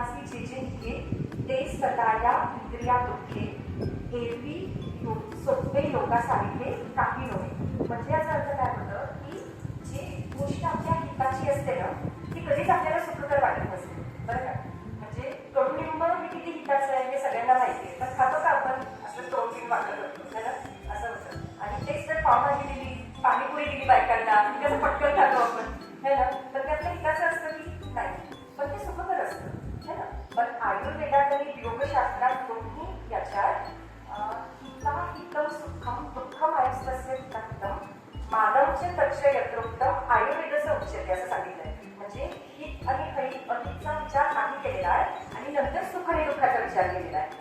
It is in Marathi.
पन्नासी झेजे घे तेच कदाया इंद्रिया दुःखे एरवी सोपे योगा सांगितले काही नव्हे. म्हणजे याचा अर्थ काय होतं की जी गोष्ट आपल्या हिताची असते ना ती कधीच आपल्याला सुखकर वाटत नसते. बरं का? म्हणजे कडुनिंब हे किती हिताचं आहे हे सगळ्यांना माहिती आहे. पण खातो का आपण? असं तोंडीण वाटत होतो. असं होतं. आणि तेच जर पावभाजी दिली पाणीपुरी दिली बायकांना. म्हणजे पटकन खातो आपण. है ना? आयुर्वेदात आणि योगशास्त्रात दोन्ही याच्यात अं, हितम सुखम दुःखम आयुष्यस्य हितम मानवचे तक्ष यत्रोक्तम आयुर्वेदचं उच्चते असं सांगितलंय. म्हणजे हित आणि हरित विचार नाही केलेला आहे आणि नंतर सुख आणि दुःखाचा विचार केलेला आहे.